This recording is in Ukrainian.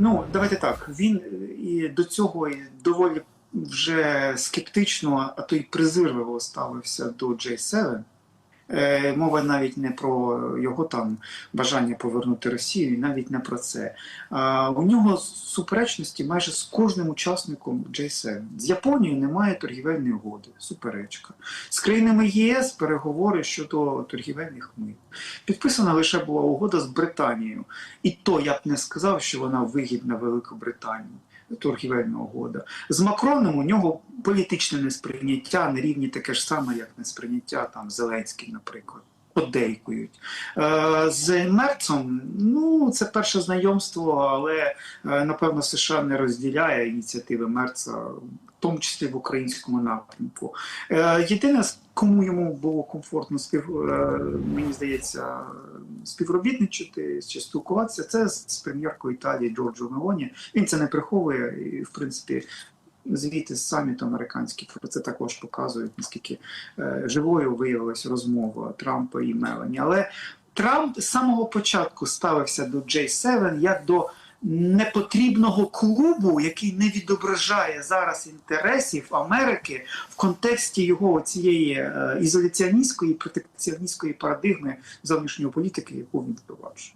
Ну, давайте так. Він е, і до цього і доволі вже скептично, а то й презирливо ставився до J7. Е, Мова навіть не про його там бажання повернути Росію, навіть не про це. У нього суперечності майже з кожним учасником J7. З Японією немає торгівельної угоди, суперечка. З країнами ЄС переговори щодо торгівельних мит. Підписана лише була угода з Британією. І то я б не сказав, що вона вигідна Великобританії. Торгівельна угода. З Макроном у нього політичне несприйняття на рівні таке ж саме, як несприйняття там Зеленський, наприклад. Подейкують. Е, з Мерцом, ну, це перше знайомство, але е, напевно США не розділяє ініціативи Мерца, в тому числі в українському напрямку. Е, єдине, кому йому було комфортно спів, мені здається, співробітничати чи спілкуватися, це з прем'єркою Італії Джорджо Мелоні. Він це не приховує і, в принципі. Звіти з саміту американський про це також показують, наскільки е, живою виявилася розмова Трампа і Мелані. Але Трамп з самого початку ставився до J7 як до непотрібного клубу, який не відображає зараз інтересів Америки в контексті його цієї е, ізоляціоністської протекціоністської парадигми зовнішньої політики, яку він впроваджує.